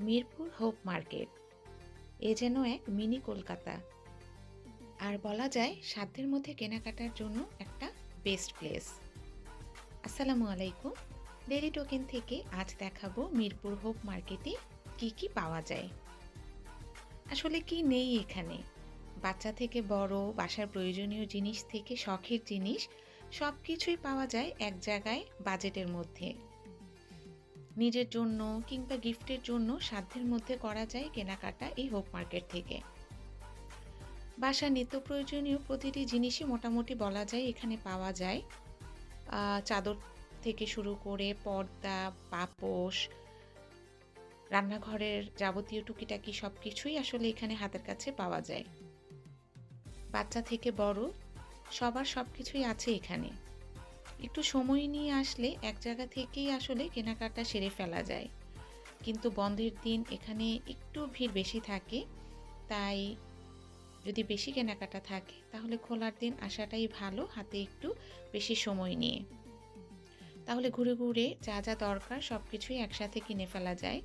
Mirpur hope market. এ যেন এক mini Kolkata. আর বলা যায়, সাধ্যের মধ্যে কেনাকাটার জন্য একটা বেস্ট প্লেস আসসালামু আলাইকুম। ডেলি টোকেন থেকে আজ দেখাবো মিরপুর হোপ মার্কেটে কি কি পাওয়া যায়। আসলে কি নেই এখানে? বাচ্চা থেকে বড়, বাসার প্রয়োজনীয় জিনিস থেকে শখের জিনিস সব কিছুই পাওয়া যায় এক জায়গায় বাজেটের মধ্যে। নিজের জন্য কিংবা গিফটের জন্য সাধ্যের মধ্যে করা যায় কেনাকাটা এই হোপ মার্কেট থেকে। বাসার নিত্য প্রয়োজনীয় প্রতিটি জিনিসই মোটামুটি বলা যায়, এখানে পাওয়া যায়। চাদর থেকে শুরু করে পর্দা, পাপোশ, রান্নাঘরের যাবতীয় টুকিটাকি সব কিছুই আসলে এখানে হাতের কাছে পাওয়া যায়। বাচ্চা থেকে বড়, সবার সব কিছুই আছে এখানে। একটু সময় নিয়ে আসলে এক জায়গা থেকেই আসলে কেনাকাটা সেরে ফেলা যায়। কিন্তু বন্ধের দিন এখানে একটু ভিড় বেশি থাকে, তাই যদি বেশি কেনাকাটা থাকে, তাহলে খোলার দিন আসাটাই ভালো হাতে একটু বেশি সময় নিয়ে। তাহলে ঘুরে ঘুরে যা যা দরকার সব কিছুই একসাথে কিনে ফেলা যায়।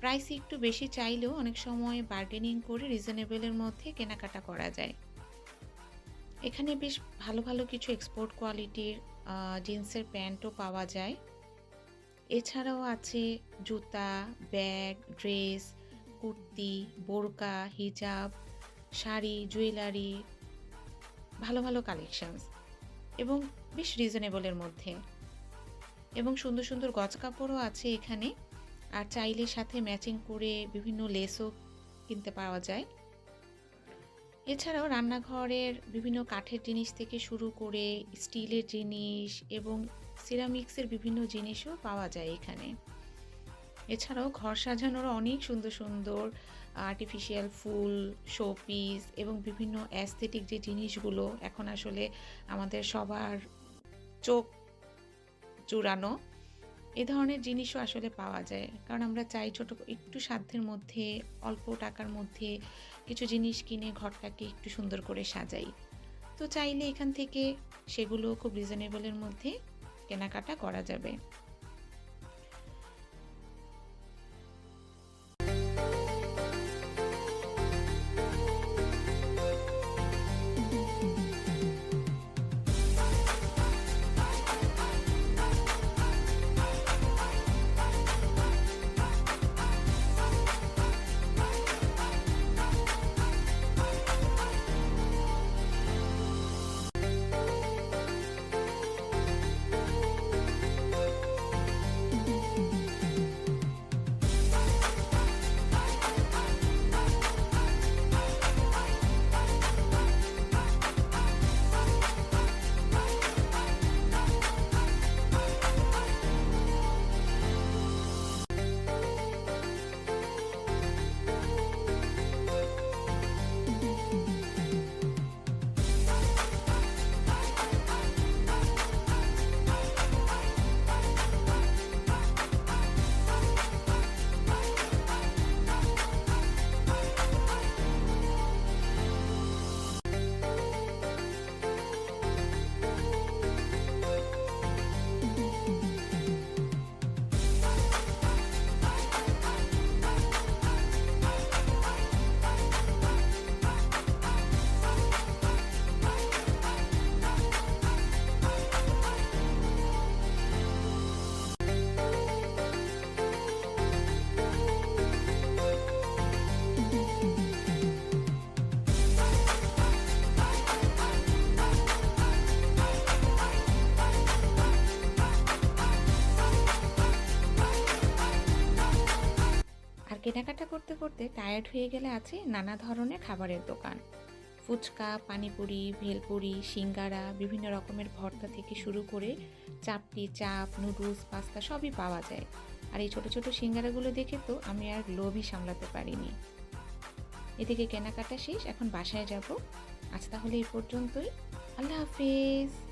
প্রাইস একটু বেশি চাইলেও অনেক সময় বার্গেনিং করে রিজনেবলের মধ্যে কেনাকাটা করা যায়। এখানে বেশ ভালো ভালো কিছু এক্সপোর্ট কোয়ালিটির জিন্সের প্যান্টও পাওয়া যায়। এছাড়াও আছে জুতা, ব্যাগ, ড্রেস, কুর্তি, বোরকা, হিজাব, শাড়ি, জুয়েলারি, ভালো ভালো কালেকশানস এবং বেশ রিজনেবলের মধ্যে। এবং সুন্দর সুন্দর গজ কাপড়ও আছে এখানে। আর চাইলে সাথে ম্যাচিং করে বিভিন্ন লেসও কিনতে পাওয়া যায়। এছাড়াও রান্নাঘরের বিভিন্ন কাঠের জিনিস থেকে শুরু করে স্টিলের জিনিস এবং সিরামিক্সের বিভিন্ন জিনিসও পাওয়া যায় এখানে। এছাড়াও ঘর সাজানোর অনেক সুন্দর সুন্দর আর্টিফিশিয়াল ফুল শোপিস এবং বিভিন্ন অ্যাস্থেটিক যে জিনিসগুলো এখন আসলে আমাদের সবার চোখ চূড়ানো এ ধরনের জিনিসও আসলে পাওয়া যায়। কারণ আমরা চাই ছোট, একটু সাধ্যের মধ্যে, অল্প টাকার মধ্যে কিছু জিনিস কিনে ঘরটাকে একটু সুন্দর করে সাজাই। তো চাইলে এখান থেকে সেগুলো খুব রিজনেবলের মধ্যে কেনাকাটা করা যাবে। কেনাকাটা করতে করতে টায়ার্ড হয়ে গেলে আছে নানা ধরনের খাবারের দোকান। ফুচকা, পানিপুরি, ভেলপুরি, সিঙ্গারা, বিভিন্ন রকমের ভর্তা থেকে শুরু করে চাপটি, চাপ, নুডলস, পাস্তা সবই পাওয়া যায়। আর এই ছোট ছোট সিঙ্গারাগুলো দেখে তো আমি আর লোভই সামলাতে পারিনি। এদিকে কেনাকাটা শেষ, এখন বাসায় যাব। আজ তাহলে এই পর্যন্তই। আল্লাহ হাফিজ।